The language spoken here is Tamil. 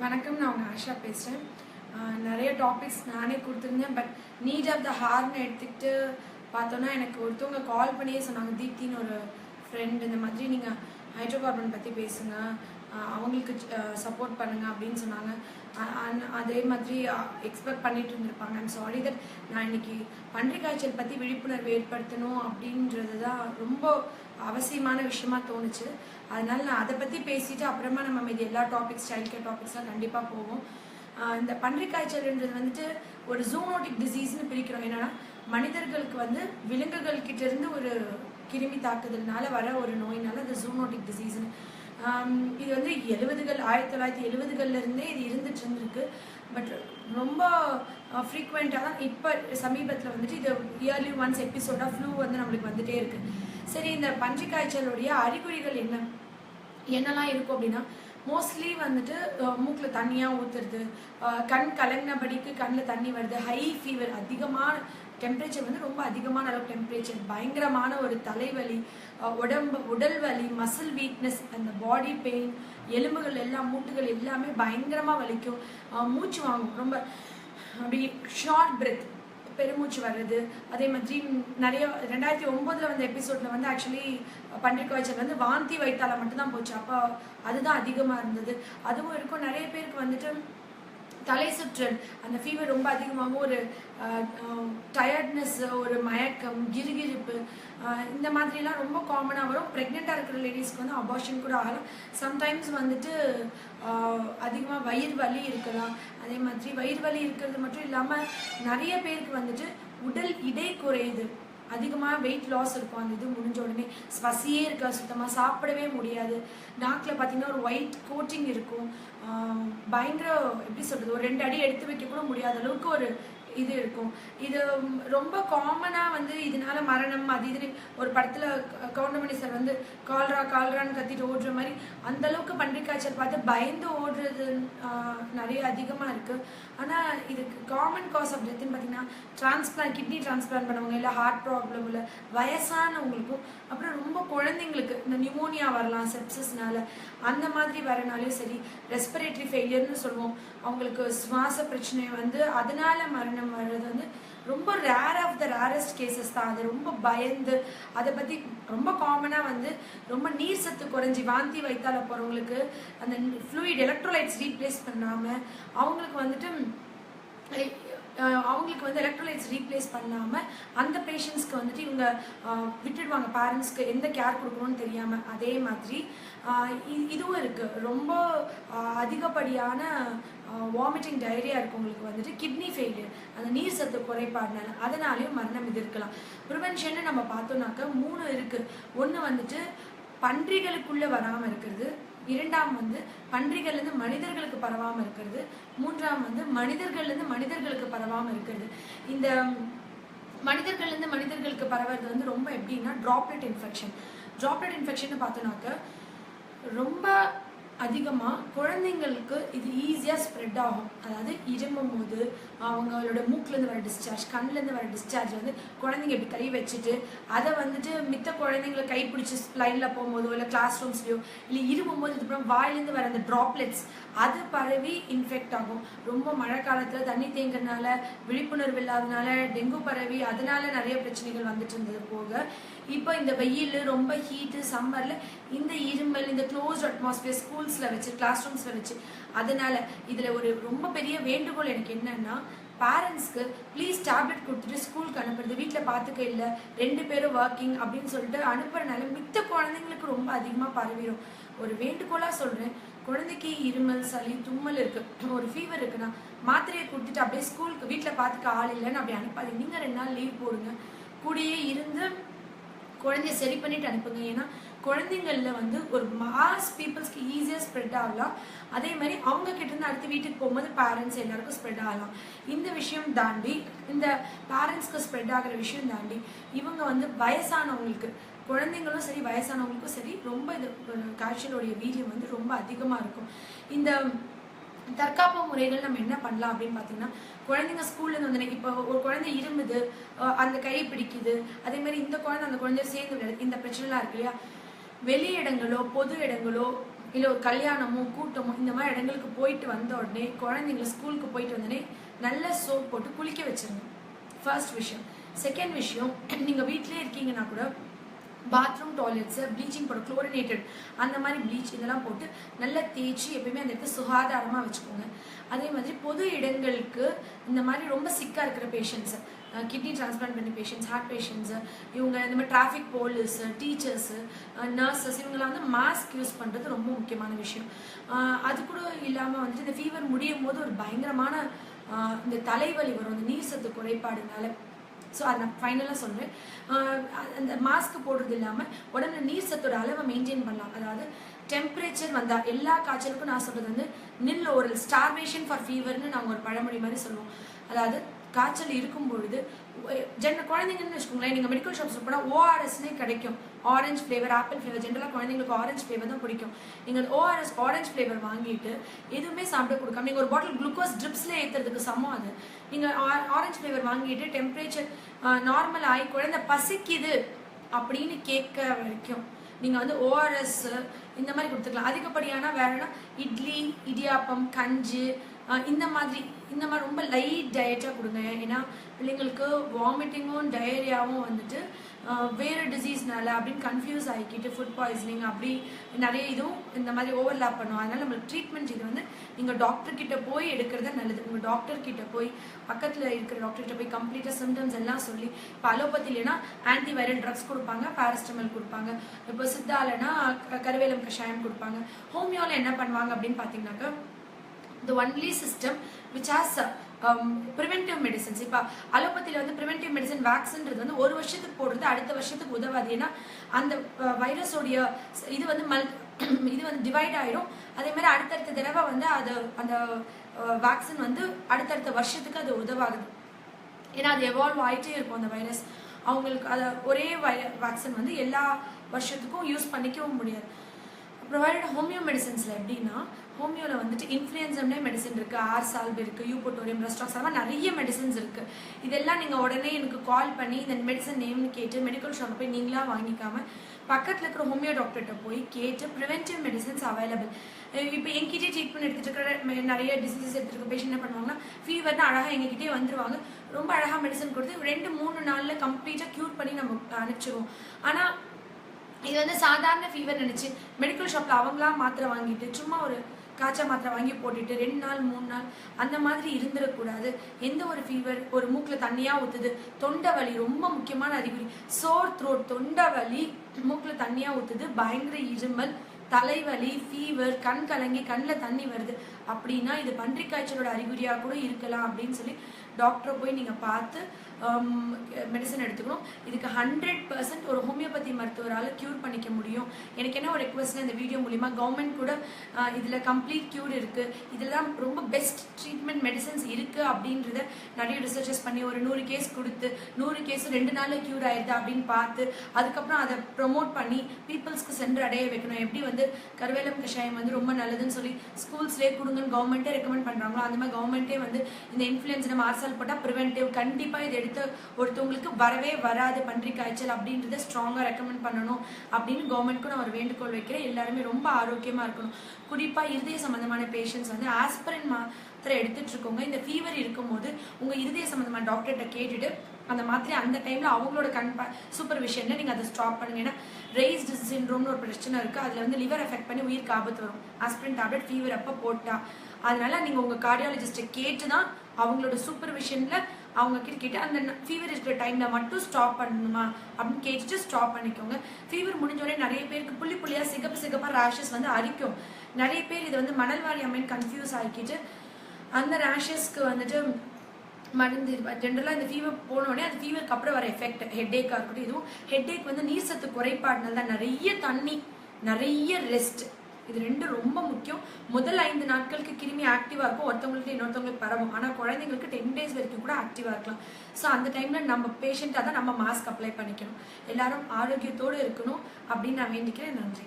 வணக்கம் நான் உங்கள் ஆஷா பேசுகிறேன் நிறைய டாபிக்ஸ் நானே கொடுத்துருந்தேன் பட் நீட் ஆஃப் த ஹார்ன்னு எடுத்துக்கிட்டு பார்த்தோன்னா எனக்கு ஒருத்தவங்க கால் பண்ணியே சொன்னாங்க தீப்தின்னு ஒரு ஃப்ரெண்ட் இந்த மாதிரி நீங்கள் ஹைட்ரோ கார்பன் பற்றி பேசுங்க. அவங்களுக்கு சப்போர்ட் பண்ணுங்க அப்படின்னு சொன்னாங்க. அதே மாதிரி எக்ஸ்பெக்ட் பண்ணிட்டு இருந்திருப்பாங்க. ஐம் சாரி தட் நான் இன்னைக்கு பன்றி காய்ச்சல் பற்றி விழிப்புணர்வு ஏற்படுத்தணும் அப்படின்றது தான் ரொம்ப அவசியமான விஷயமா தோணுச்சு. அதனால நான் அதை பற்றி பேசிட்டு அப்புறமா நம்ம மீதி எல்லா டாபிக்ஸ் சைல்ட் கேர் டாபிக்ஸ்லாம் கண்டிப்பாக போவோம். இந்த பன்றி காய்ச்சல்ன்றது வந்துட்டு ஒரு ஜூனோட்டிக் டிசீஸ்னு பிரிக்கிறோம். என்னன்னா மனிதர்களுக்கு வந்து விலங்குகள் கிட்டேருந்து ஒரு கிருமி தாக்குதல்னால வர ஒரு நோயினால அது ஜூனோட்டிக் டிசீஸ்னு இது வந்து எழுபதுகள் ஆயிரத்தி தொள்ளாயிரத்தி எழுபதுகள்ல இருந்தே இது இருந்துட்டு இருந்திருக்கு. பட் ரொம்ப ஃப்ரீக்வெண்ட்டாக தான் இப்போ சமீபத்தில் வந்துட்டு இது இயர்லி ஒன்ஸ் எபிசோடாக ஃப்ளூ வந்து நம்மளுக்கு வந்துட்டே இருக்கு. சரி இந்த பன்றி காய்ச்சலுடைய அறிகுறிகள் என்ன? என்னெல்லாம் இருக்கும் அப்படின்னா மோஸ்ட்லி வந்துட்டு மூக்கில் தண்ணியாக ஊற்றுறது கண் கலங்கினபடிக்கு கண்ணில் தண்ணி வருது ஹை ஃபீவர் அதிகமாக டெம்பரேச்சர் வந்து ரொம்ப அதிகமான அளவு டெம்பரேச்சர் பயங்கரமான ஒரு தலைவலி உடம்பு உடல் வலி மசில் வீக்னஸ் அந்த பாடி பெயின் எலும்புகள் எல்லாம் மூட்டுகள் எல்லாமே பயங்கரமாக வலிக்கும். மூச்சு வாங்கும். ரொம்ப அப்படி ஷார்ட் பிரெத் பெருமூச்சு வர்றது. அதே மாதிரி நிறைய ரெண்டாயிரத்தி ஒம்போதில் வந்த எபிசோடில் வந்து ஆக்சுவலி பண்டிட் காய்ச்சல் வந்து வாந்தி வைத்தால மட்டும்தான் போச்சு. அப்போ அதுதான் அதிகமாக இருந்தது. அதுவும் இருக்கும். நிறைய பேருக்கு வந்துட்டு தலை சுற்றல் அந்த ஃபீவர் ரொம்ப அதிகமாகவும் ஒரு டயர்ட்னஸ் ஒரு மயக்கம் கிருகிருப்பு இந்த மாதிரிலாம் ரொம்ப காமனாக வரும். ப்ரெக்னெண்ட்டாக இருக்கிற லேடிஸ்க்கு வந்து அபார்ஷன் கூட ஆகலாம். சம்டைம்ஸ் வந்துட்டு அதிகமாக வயிறு வலி இருக்கலாம். அதே மாதிரி வயிறு வலி இருக்கிறது மட்டும் இல்லாமல் நிறைய பேருக்கு வந்துட்டு உடல் இடை குறையுது. அதிகமாக வெயிட் லாஸ் இருக்கும். அந்த இது முடிஞ்ச உடனே பசியே இருக்கா சுத்தமாக சாப்பிடவே முடியாது. நாக்கில் பார்த்தீங்கன்னா ஒரு ஒயிட் கோட்டிங் இருக்கும். பயங்கர எப்படி சொல்கிறது ஒரு ரெண்டு அடி எடுத்து வைக்க கூட முடியாத அளவுக்கு ஒரு இது இருக்கும். இது ரொம்ப காமனாக வந்து இதனால மரணம் அது இது ஒரு படத்தில் கவுண்டமணி சார் வந்து கால்ரா கால்ரான்னு கத்திட்டு ஓடுற மாதிரி அந்த அளவுக்கு பன்றி காய்ச்சல் பார்த்து பயந்து ஓடுறது நிறைய அதிகமாக இருக்குது ஆனால் இதுக்கு காமன் காஸ் ஆஃப் டெத்துன்னு பார்த்தீங்கன்னா டிரான்ஸ்பிளான் கிட்னி டிரான்ஸ்பிளான் பண்ணவங்க இல்லை ஹார்ட் ப்ராப்ளம் இல்லை வயசானவங்களுக்கும் அப்புறம் குழந்தைங்களுக்கு இந்த நியூமோனியா வரலாம் செப்சஸ்னால அந்த மாதிரி வரனாலையும் சரி ரெஸ்பிரேட்டரி ஃபெயிலியர்னு சொல்லுவோம். அவங்களுக்கு சுவாச பிரச்சனை வந்து அதனால மரணம் வர்றது வந்து ரொம்ப rare of the rarest cases தான். அது ரொம்ப பயந்து அதை பற்றி ரொம்ப காமனாக வந்து ரொம்ப நீர் சத்து குறைஞ்சி வாந்தி வைத்தால போகிறவங்களுக்கு அந்த ஃப்ளூயிட் எலக்ட்ரோலைட்ஸ் ரீப்ளேஸ் பண்ணாமல் அவங்களுக்கு வந்துட்டு அவங்களுக்கு வந்து எலக்ட்ரோலைட்ஸ் ரீப்ளேஸ் பண்ணாமல் அந்த பேஷண்ட்ஸ்க்கு வந்துட்டு இவங்க விட்டுடுவாங்க. பேரண்ட்ஸ்க்கு எந்த கேர் கொடுக்கணும்னு தெரியாமல் அதே மாதிரி இதுவும் இருக்குது ரொம்ப அதிகப்படியான வாமிட்டிங் டைரியா இருக்கவங்களுக்கு வந்துட்டு கிட்னி ஃபெயிலியர் அந்த நீர் சத்து குறைபாடுனால அதனாலையும் மரணம் இது இருக்கலாம். ப்ரிவென்ஷன் நம்ம பார்த்தோம்னாக்க மூணு இருக்குது ஒன்று வந்துட்டு பன்றிகளுக்குள்ளே வராமல் இருக்கிறது இரண்டாம் வந்து பன்றிகள்லேருந்து மனிதர்களுக்கு பரவாமல் இருக்கிறது. மூன்றாம் வந்து மனிதர்கள்லேருந்து மனிதர்களுக்கு பரவாமல் இருக்கிறது. இந்த மனிதர்கள்லேருந்து மனிதர்களுக்கு பரவுறது வந்து ரொம்ப எப்படின்னா ட்ராப்லெட் இன்ஃபெக்ஷன் ட்ராப்லெட் இன்ஃபெக்ஷன் பார்த்தோன்னாக்க ரொம்ப அதிகமாக குழந்தைங்களுக்கு இது ஈஸியாக ஸ்ப்ரெட் ஆகும். அதாவது இருமும் போது அவங்களோட மூக்குலேருந்து வர டிஸ்சார்ஜ் கண்ணிலேருந்து வர டிஸ்சார்ஜ் வந்து குழந்தைங்க இப்படி கை வச்சுட்டு அதை வந்துட்டு மித்த குழந்தைங்களை கை பிடிச்சி லைனில் போகும்போதோ இல்லை கிளாஸ் ரூம்ஸ்லையோ இல்லை இருமும் போது இதுக்கப்புறம் வாயிலேருந்து வர அந்த ட்ராப்லெட்ஸ் அது பரவி இன்ஃபெக்ட் ஆகும். ரொம்ப மழை காலத்தில் தண்ணி தேங்குறதுனால விழிப்புணர்வு இல்லாதனால டெங்கு பரவி அதனால நிறைய பிரச்சனைகள் வந்துட்டு இருந்தது போக இப்போ இந்த வெயில் ரொம்ப ஹீட்டு சம்மரில் இந்த இருமல் இந்த க்ளோஸ் அட்மாஸ்பியர் ஸ்கூல்ஸில் வச்சு கிளாஸ் ரூம்ஸில் வச்சு அதனால இதில் ஒரு ரொம்ப பெரிய வேண்டுகோள் எனக்கு என்னன்னா பேரண்ட்ஸ்க்கு ப்ளீஸ் டேப்லெட் கொடுத்துட்டு ஸ்கூலுக்கு அனுப்புறது. வீட்டில் பார்த்துக்க இல்லை ரெண்டு பேரும் ஒர்க்கிங் அப்படின்னு சொல்லிட்டு அனுப்புறனால மித்த குழந்தைங்களுக்கு ரொம்ப அதிகமாக பரவிடும் ஒரு வேண்டுகோளாக சொல்கிறேன் குழந்தைக்கு இருமல் சளி தும்மல் இருக்கு. ஒரு ஃபீவர் இருக்குன்னா மாத்திரையை கொடுத்துட்டு அப்படியே ஸ்கூலுக்கு வீட்டில் பார்த்துக்க ஆள் இல்லைன்னு அப்படி அனுப்பாதீங்க. நீங்கள் ரெண்டு நாள் லீவ் போடுங்க. கூடயே இருந்து குழந்தைய சரி பண்ணிட்டு அனுப்புங்க. ஏன்னா குழந்தைங்கள்ல வந்து ஒரு மாஸ் பீப்புள்ஸ்க்கு ஈஸியாக ஸ்ப்ரெட் ஆகலாம். அதே மாதிரி அவங்க கிட்டேருந்து அடுத்து வீட்டுக்கு போகும்போது பேரண்ட்ஸ் எல்லாருக்கும் ஸ்ப்ரெட் ஆகலாம். இந்த விஷயம் தாண்டி இந்த பேரண்ட்ஸ்க்கு ஸ்ப்ரெட் ஆகிற விஷயம் தாண்டி இவங்க வந்து வயசானவங்களுக்கு குழந்தைங்களும் சரி வயசானவங்களுக்கும் சரி ரொம்ப இது காய்ச்சலுடைய வீரியம் வந்து ரொம்ப அதிகமாக இருக்கும். இந்த தற்காப்பு முறைகள் நம்ம என்ன பண்ணலாம் அப்படின்னு பார்த்தீங்கன்னா குழந்தைங்க ஸ்கூல்லேருந்து வந்து இப்போ ஒரு குழந்தை இருமுது அந்த கையை பிடிக்குது. அதே மாதிரி இந்த குழந்தை அந்த குழந்தைய சேர்ந்து விளையாடுது இந்த பிரச்சனைலாம் இருக்கு இல்லையா? வெளி இடங்களோ பொது இடங்களோ இல்லை ஒரு கல்யாணமோ கூட்டமோ இந்த மாதிரி இடங்களுக்கு போயிட்டு வந்த உடனே குழந்தைங்கள ஸ்கூலுக்கு போயிட்டு வந்தோடனே நல்ல சோப் போட்டு குளிக்க வச்சிருங்க. ஃபர்ஸ்ட் விஷயம். செகண்ட் விஷயம் நீங்கள் வீட்டிலே இருக்கீங்கன்னா கூட bathroom toilets bleaching powder chlorinated அந்த மாதிரி ப்ளீச் இதெல்லாம் போட்டு நல்லா தேய்ச்சி எப்பயுமே அந்த இடத்த சுகாதாரமாக வச்சுக்கோங்க. அதே மாதிரி பொது இடங்களுக்கு இந்த மாதிரி ரொம்ப சிக்காக இருக்கிற பேஷண்ட்ஸு கிட்னி டிரான்ஸ்பிளான்ட் பண்ண பேஷண்ட்ஸ் ஹார்ட் பேஷண்ட்ஸு இவங்க இந்த மாதிரி டிராஃபிக் போலீஸு டீச்சர்ஸு நர்சஸ் இவங்கெல்லாம் வந்து மாஸ்க் யூஸ் பண்ணுறது ரொம்ப முக்கியமான விஷயம். அது கூட இல்லாமல் வந்துட்டு இந்த ஃபீவர் முடியும் போது ஒரு பயங்கரமான இந்த தலைவலி வரும் இந்த நீர் சத்து குறைபாடுனால ஸோ அதை நான் ஃபைனலாக சொல்கிறேன் அந்த மாஸ்க் போடுறது இல்லாமல் உடம்புல நீர் சத்தோட அளவை மெயின்டைன் பண்ணலாம். அதாவது டெம்பரேச்சர் வந்தால் எல்லா காய்ச்சலுக்கும் நான் சொல்கிறது வந்து நில் ஒரு ஸ்டார்வேஷன் ஃபார் ஃபீவர்னு நாங்கள் ஒரு பழமொழி மாதிரி சொல்லுவோம். அதாவது காய்ச்சல் இருக்கும் பொழுது ஜென்ரல் குழந்தைங்கன்னு வச்சுக்கோங்களேன் நீங்கள் மெடிக்கல் ஷாப்ஸ் போனால் ஓஆர்எஸ்னே கிடைக்கும். ஆரஞ்சு ஃப்ளேவர் ஆப்பிள் ஃப்ளேவர் ஜென்ரலாக குழந்தைங்களுக்கு ஆரஞ்சு ஃப்ளேவர் தான் பிடிக்கும். நீங்கள் ஓஆர்எஸ் ஆரஞ்சு ஃப்ளேவர் வாங்கிட்டு எதுவுமே சாப்பிட கொடுக்காம நீங்கள் ஒரு பாட்டில் குளுக்கோஸ் ட்ரிப்ஸ்ல ஏற்றுறதுக்கு சமம் அது. நீங்கள் ஆரஞ்சு ஃப்ளேவர் வாங்கிட்டு டெம்பரேச்சர் நார்மல் ஆகி குழந்தை பசிக்குது அப்படின்னு கேட்க வரைக்கும் நீங்கள் வந்து ஓஆர்எஸ் இந்த மாதிரி கொடுத்துக்கலாம். அதிகப்படியான வேறனா இட்லி இடியாப்பம் கஞ்சி இந்த மாதிரி இந்த மாதிரி ரொம்ப லைட் டயட்டாக கொடுங்க. ஏன்னா பிள்ளைங்களுக்கு வாமிட்டிங்கும் டயரியாவும் வந்துட்டு வேறு டிசீஸ்னால அப்படின்னு கன்ஃபியூஸ் ஆகிக்கிட்டு ஃபுட் பாய்சனிங் அப்படி நிறைய இதுவும் இந்த மாதிரி ஓவர்லாப் பண்ணும். அதனால் நம்மளுக்கு ட்ரீட்மெண்ட் இது வந்து நீங்கள் டாக்டர்கிட்ட போய் எடுக்கிறது நல்லது. உங்கள் டாக்டர்கிட்ட போய் பக்கத்தில் இருக்கிற டாக்டர்கிட்ட போய் கம்ப்ளீட்டாக சிம்டம்ஸ் எல்லாம் சொல்லி இப்போ அலோபதி இல்லைன்னா ஆன்டிவைரல் ட்ரக்ஸ் கொடுப்பாங்க பாரஸ்டமல் கொடுப்பாங்க. இப்போ சித்தாலனா கருவேலம் கஷாயம் கொடுப்பாங்க. ஹோமியோவில் என்ன பண்ணுவாங்க அப்படின்னு பார்த்தீங்கன்னாக்கா the only system which has um, preventive medicines. இப்போ அலோபதியில் வந்து ப்ரிவென்டிவ் மெடிசன் வேக்சின்றது வந்து ஒரு வருஷத்துக்கு போடுறது அடுத்த வருஷத்துக்கு உதவாது. ஏன்னா அந்த வைரஸோடைய இது வந்து மல் இது வந்து டிவைட் ஆயிடும் அதே மாதிரி அடுத்தடுத்த தடவை வந்து அது அந்த வேக்சின் வந்து அடுத்தடுத்த வருஷத்துக்கு அது உதவாகுது ஏன்னா அது எவால்வ் ஆயிட்டே இருக்கும் அந்த வைரஸ் அவங்களுக்கு அதை ஒரே வை வேக்சின் வந்து எல்லா வருஷத்துக்கும் யூஸ் பண்ணிக்கவும் முடியாது. ப்ரொவைடட் ஹோமியோ மெடிசன்ஸில் எப்படின்னா ஹோமியோவில் வந்துட்டு இன்ஃப்ளூயன்சம்னே மெடிசன் இருக்குது ஆர் சால்ப் இருக்குது யூபோட்டோரியம் ரெஸ்டாக்ஸ் அந்த மாதிரி நிறைய மெடிசன்ஸ் இருக்குது இதெல்லாம் நீங்கள் உடனே எனக்கு கால் பண்ணி இந்த மெடிசன் நேம்னு கேட்டு மெடிக்கல் ஷாப்பில் போய் நீங்களாக வாங்கிக்காம பக்கத்தில் இருக்கிற ஹோமியோ டாக்டர்கிட்ட போய் கேட்டு ப்ரிவென்டிவ் மெடிசன்ஸ் அவைலபிள் இப்போ எங்கிட்டே ட்ரீட்மெண்ட் எடுத்துகிட்டு இருக்கிற நிறைய டிசீசஸ் எடுத்துருக்க பேஷண்ட் என்ன பண்ணுவாங்கன்னா ஃபீவர்னா அழகாக எங்ககிட்டே வந்துருவாங்க. ரொம்ப அழகாக மெடிசன் கொடுத்து ரெண்டு மூணு நாளில் கம்ப்ளீட்டாக க்யூர் பண்ணி நம்ம அனுப்பிச்சிருவோம். ஆனால் இது வந்து சாதாரண ஃபீவர் நினச்சி மெடிக்கல் ஷாப்பில் அவங்களா மாத்திரை வாங்கிட்டு சும்மா ஒரு காய்ச்சல் மாத்திரை வாங்கி போட்டுட்டு ரெண்டு நாள் மூணு நாள் அந்த மாதிரி இருந்துடக்கூடாது எந்த ஒரு ஃபீவர் ஒரு மூக்கில் தண்ணியாக ஊற்றுது தொண்டை வலி ரொம்ப முக்கியமான அறிகுறி. சோர் த்ரோட் தொண்டை வலி மூக்கில் தண்ணியாக ஊற்றுது பயங்கர இருமல் தலைவலி ஃபீவர் கண் கலங்கி கண்ணில் தண்ணி வருது. அப்படின்னா இது பன்றி காய்ச்சலோட அறிகுறியாக கூட இருக்கலாம் அப்படின்னு சொல்லி டாக்டரை போய் நீங்கள் பார்த்து மெடிசன் எடுத்துக்கணும். இதுக்கு ஹண்ட்ரட் பர்சன்ட் ஒரு ஹோமியோபதி மருத்துவரால் க்யூர் பண்ணிக்க முடியும். எனக்கு என்ன ஒரு ரெக்வஸ்ட்னா இந்த வீடியோ மூலிமா கவர்மெண்ட் கூட இதில் கம்ப்ளீட் க்யூர் இருக்குது இதில் தான் ரொம்ப பெஸ்ட் ட்ரீட்மெண்ட் மெடிசன்ஸ் இருக்குது அப்படின்றத நிறைய ரிசர்ச்சஸ் பண்ணி ஒரு நூறு கேஸ் கொடுத்து நூறு கேஸ் ரெண்டு நாளில் க்யூர் ஆயிடுது அப்படின்னு பார்த்து அதுக்கப்புறம் அதை ப்ரொமோட் பண்ணி பீப்புள்ஸ்க்கு சென்று அடைய வைக்கணும். எப்படி வந்து கருவேலம் கஷாயம் வந்து ரொம்ப நல்லதுன்னு சொல்லி ஸ்கூல்ஸ்லேயே கொடுங்கன்னு கவர்மெண்ட்டே ரெக்கமெண்ட் பண்ணுறாங்களோ அந்த மாதிரி கவர்மெண்ட்டே வந்து இந்த இன்ஃப்ளூயன்ஸ் நம்ம ஆர்சல் போட்டால் ப்ரிவென்டிவ் கண்டிப்பாக இதை எடுத்து ஒருத்தவங்களுக்கு வரவே வராது பன்றி காய்ச்சல் அப்படின்றத ஸ்ட்ராங்காக ரெக்கமெண்ட் பண்ணணும் அப்படின்னு கவர்மெண்ட்க்கு நான் ஒரு வேண்டுகோள் வைக்கிறேன். எல்லாருமே ரொம்ப ஆரோக்கியமாக இருக்கணும். குறிப்பாக இருதய சம்பந்தமான பேஷண்ட்ஸ் வந்து ஆஸ்பிரின் மாத்திரை எடுத்துட்டு இருக்கோங்க இந்த ஃபீவர் இருக்கும்போது உங்க இருதய சம்பந்தமான டாக்டர்கிட்ட கேட்டுட்டு அந்த மாத்திரை அந்த டைம்ல அவங்களோட கண் சூப்பர்விஷன்ல நீங்க அதை ஸ்டாப் பண்ணுங்க. ஏன்னா ரேஸ்டு சின்ரோம்னு ஒரு பிரச்சனை இருக்கு. அதுல வந்து லிவர் எஃபெக்ட் பண்ணி உயிருக்கு ஆபத்து வரும். ஆஸ்பிரின் டேப்லெட் ஃபீவர் அப்ப போட்டா. அதனால நீங்க உங்க கார்டியாலஜிஸ்ட்டை கேட்டு தான் அவங்களோட சூப்பர்விஷன்ல அவங்க கிட்ட அந்த ஃபீவர் இருக்கிற டைம்ல மட்டும் ஸ்டாப் பண்ணணுமா? அப்படின்னு கேட்டுட்டு ஸ்டாப் பண்ணிக்கோங்க. ஃபீவர் முடிஞ்சோடனே நிறைய பேருக்கு புள்ளி புள்ளியா சிகப்பு சிகப்பா ரேஷஸ் வந்து அரிக்கும். நிறைய பேர் இதை வந்து மணல்வாரி அம்மன் கன்ஃபியூஸ் ஆக்கிட்டு அந்த ரேஷஸ்க்கு வந்துட்டு மருந்து ஜென்ரலாக இந்த ஃபீவர் போனோடனே அந்த ஃபீவருக்கு அப்புறம் வர எஃபெக்ட் ஹெட்டேக்காக இருக்கட்டும் இதுவும் ஹெட்ஏக் வந்து நீர் சத்து குறைபாடுனால தான் நிறைய தண்ணி நிறைய ரெஸ்ட் இது ரெண்டும் ரொம்ப முக்கியம். முதல் ஐந்து நாட்களுக்கு கிருமி ஆக்டிவாக இருக்கும். ஒருத்தவங்களுக்கு இன்னொருத்தவங்களுக்கு பரவும். ஆனால் குழந்தைங்களுக்கு டென் டேஸ் வரைக்கும் கூட ஆக்டிவாக இருக்கலாம். ஸோ அந்த டைமில் நம்ம பேஷண்ட்டாக தான் நம்ம மாஸ்க் அப்ளை பண்ணிக்கணும். எல்லாரும் ஆரோக்கியத்தோடு இருக்கணும் அப்படின்னு நான் வேண்டிக்கிறேன். நன்றி.